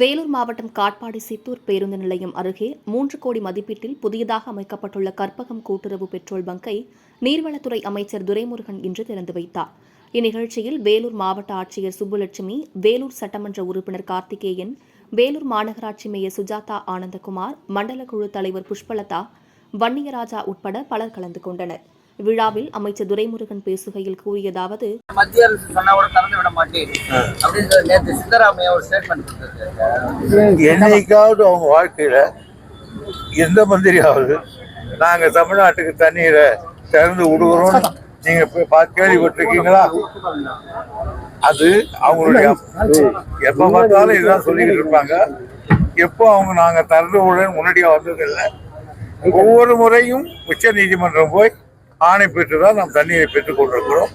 வேலூர் மாவட்டம் காட்பாடி சித்தூர் பேருந்து நிலையம் அருகே மூன்று கோடி மதிப்பீட்டில் புதியதாக அமைக்கப்பட்டுள்ள கற்பகம் கூட்டுறவு பெட்ரோல் பங்கை நீர்வளத்துறை அமைச்சர் துரைமுருகன் இன்று திறந்து வைத்தார். இந்நிகழ்ச்சியில் வேலூர் மாவட்ட ஆட்சியர் சுப்புலட்சுமி வேலூர் சட்டமன்ற உறுப்பினர் கார்த்திகேயன் வேலூர் மாநகராட்சி மேயர் சுஜாதா ஆனந்தகுமார் மண்டல குழு தலைவர் புஷ்பலதா வன்னியராஜா உட்பட பலர் கலந்து கொண்டனர். விழாவில் அமைச்சர் துரைமுருகன் பேசுகையில் கூறியதாவது மத்திய அரசு சொன்னா கூட திறந்து விட மாட்டேன். அப்படின்னு நேற்று சித்தராமையா ஒரு ஸ்டேட்மெண்ட் என்னைக்காவது அவங்க வாழ்க்கையில எந்த மந்திரியாவது நாங்க தமிழ்நாட்டுக்கு தண்ணீரை திறந்து விடுகிறோம் நீங்க கேள்விப்பட்டிருக்கீங்களா? அது அவங்களுடைய எப்ப பார்த்தாலும் இதுதான் சொல்லிக்கிட்டு இருப்பாங்க. எப்போ அவங்க நாங்க திறந்து விடுறேன் முன்னாடியா வந்ததில்லை. ஒவ்வொரு முறையும் உச்ச நீதிமன்றம் போய் ஆணை பெற்றுதான் நாம் தண்ணீரை பெற்றுக் கொண்டிருக்கிறோம்.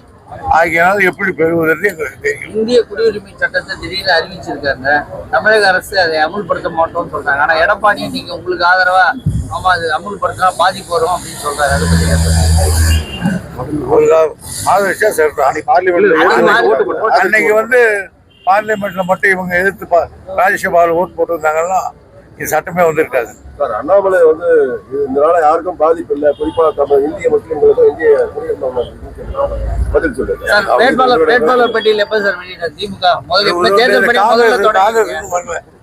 ஆகியனால் எப்படி பெறுவதென்று எங்களுக்கு தெரியும். இந்திய குடியுரிமை சட்டத்தை திடீர்னு அறிவிச்சிருக்காங்க. தமிழக அரசு அதை அமுல்படுத்த மாட்டோம்னு சொல்றாங்க. ஆனா எடப்பாடியும் நீங்க உங்களுக்கு ஆதரவா ஆமா அது அமுல்படுத்தினா பாதிப்பு வரும் அப்படின்னு சொல்றாரு. அதை பத்தி ஆதரிச்சா சரிதான் அன்னைக்கு வந்து பார்லிமெண்ட்ல மட்டும் இவங்க எதிர்த்து பா- ராஜ்யசபாவில் ஓட் போட்டிருந்தாங்கன்னா இது சட்டமே வந்திருக்காது. சார் அண்ணாமலை வந்து இது- இதனால யாருக்கும் பாதிப்பு இல்லை. குறிப்பா நம்ம இந்திய முஸ்லிம்களுக்கும் இந்திய பதில் சொல்லுங்க. சார் வேட்பாளர் வேட்பாளர் பட்டியல் எப்ப சார் வெளியிட? திமுக. முதல்ல தேர்தல்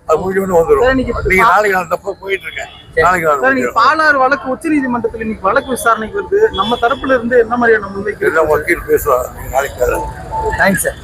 அது முடிஞ்சு வந்துடும் நீங்க நாளைக்கு நான் தப்ப போயிட்டு இருக்கேன். நாளைக்கு. பாலாறு வழக்கு உச்ச நீதிமன்றத்தில் இன்னைக்கு வழக்கு விசாரணைக்கு வருது. நம்ம தரப்புல இருந்து என்ன மாதிரியான முன்வைக்கிறது எல்லாம் வக்கீல் நீங்க நாளைக்கு தேங்க்ஸ் சார்